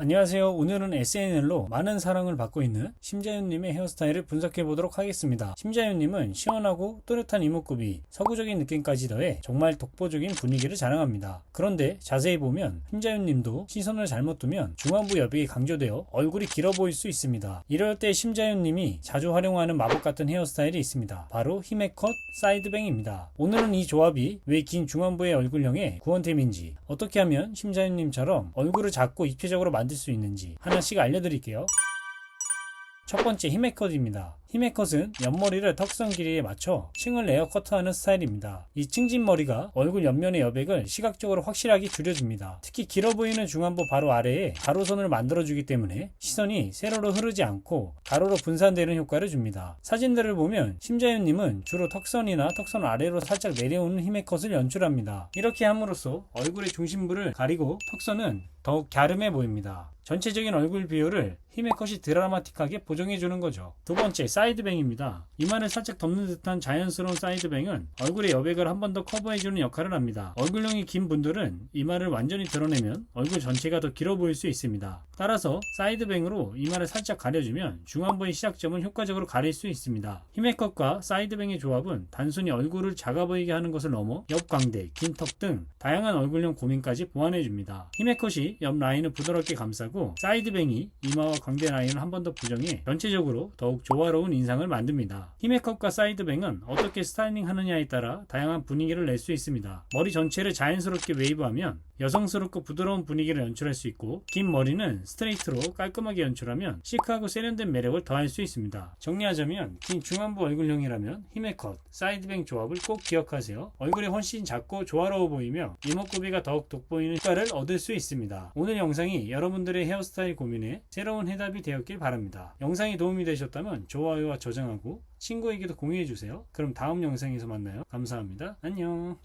안녕하세요. 오늘은 SNL로 많은 사랑을 받고 있는 심자윤님의 헤어스타일을 분석해 보도록 하겠습니다. 심자윤님은 시원하고 또렷한 이목구비, 서구적인 느낌까지 더해 정말 독보적인 분위기를 자랑합니다. 그런데 자세히 보면 심자윤님도 시선을 잘못 두면 중안부 여백이 강조되어 얼굴이 길어 보일 수 있습니다. 이럴 때 심자윤님이 자주 활용하는 마법 같은 헤어스타일이 있습니다. 바로 힘의 컷, 사이드뱅입니다. 오늘은 이 조합이 왜 긴 중안부의 얼굴형의 구원템인지 어떻게 하면 심자윤님처럼 얼굴을 작고 입체적으로 만들 수 있는지 하나씩 알려드릴게요. 첫 번째 컷입니다. 힘의 컷은 옆머리를 턱선 길이에 맞춰 층을 레어 커트하는 스타일입니다. 이 층진 머리가 얼굴 옆면의 여백을 시각적으로 확실하게 줄여줍니다. 특히 길어 보이는 중안부 바로 아래에 가로선을 만들어주기 때문에 시선이 세로로 흐르지 않고 가로로 분산되는 효과를 줍니다. 사진들을 보면 심자윤님은 주로 턱선이나 턱선 아래로 살짝 내려오는 힘의 컷을 연출합니다. 이렇게 함으로써 얼굴의 중심부를 가리고 턱선은 더욱 갸름해 보입니다. 전체적인 얼굴 비율을 힘의 컷이 드라마틱하게 보정해주는 거죠. 두 번째, 사이드뱅입니다. 이마를 살짝 덮는 듯한 자연스러운 사이드뱅은 얼굴의 여백을 한 번 더 커버해주는 역할을 합니다. 얼굴형이 긴 분들은 이마를 완전히 드러내면 얼굴 전체가 더 길어 보일 수 있습니다. 따라서 사이드뱅으로 이마를 살짝 가려주면 중안부의 시작점은 효과적으로 가릴 수 있습니다. 힘의 컷과 사이드뱅의 조합은 단순히 얼굴을 작아 보이게 하는 것을 넘어 옆광대, 긴 턱 등 다양한 얼굴형 고민까지 보완해줍니다. 힘의 컷이 옆 라인을 부드럽게 감싸고 사이드뱅이 이마와 광대 라인을 한 번 더 부정해 전체적으로 더욱 조화로운 인상을 만듭니다. 힘의 컷과 사이드뱅은 어떻게 스타일링 하느냐에 따라 다양한 분위기를 낼 수 있습니다. 머리 전체를 자연스럽게 웨이브하면 여성스럽고 부드러운 분위기를 연출할 수 있고 긴 머리는 스트레이트로 깔끔하게 연출하면 시크하고 세련된 매력을 더할 수 있습니다. 정리하자면 긴 중안부 얼굴형이라면 힘의 컷, 사이드뱅 조합을 꼭 기억하세요. 얼굴이 훨씬 작고 조화로워 보이며 이목구비가 더욱 돋보이는 효과를 얻을 수 있습니다. 오늘 영상이 여러분들의 헤어스타일 고민에 새로운 해답이 되었길 바랍니다. 영상이 도움이 되셨다면 좋아요와 저장하고 친구에게도 공유해주세요. 그럼 다음 영상에서 만나요. 감사합니다. 안녕.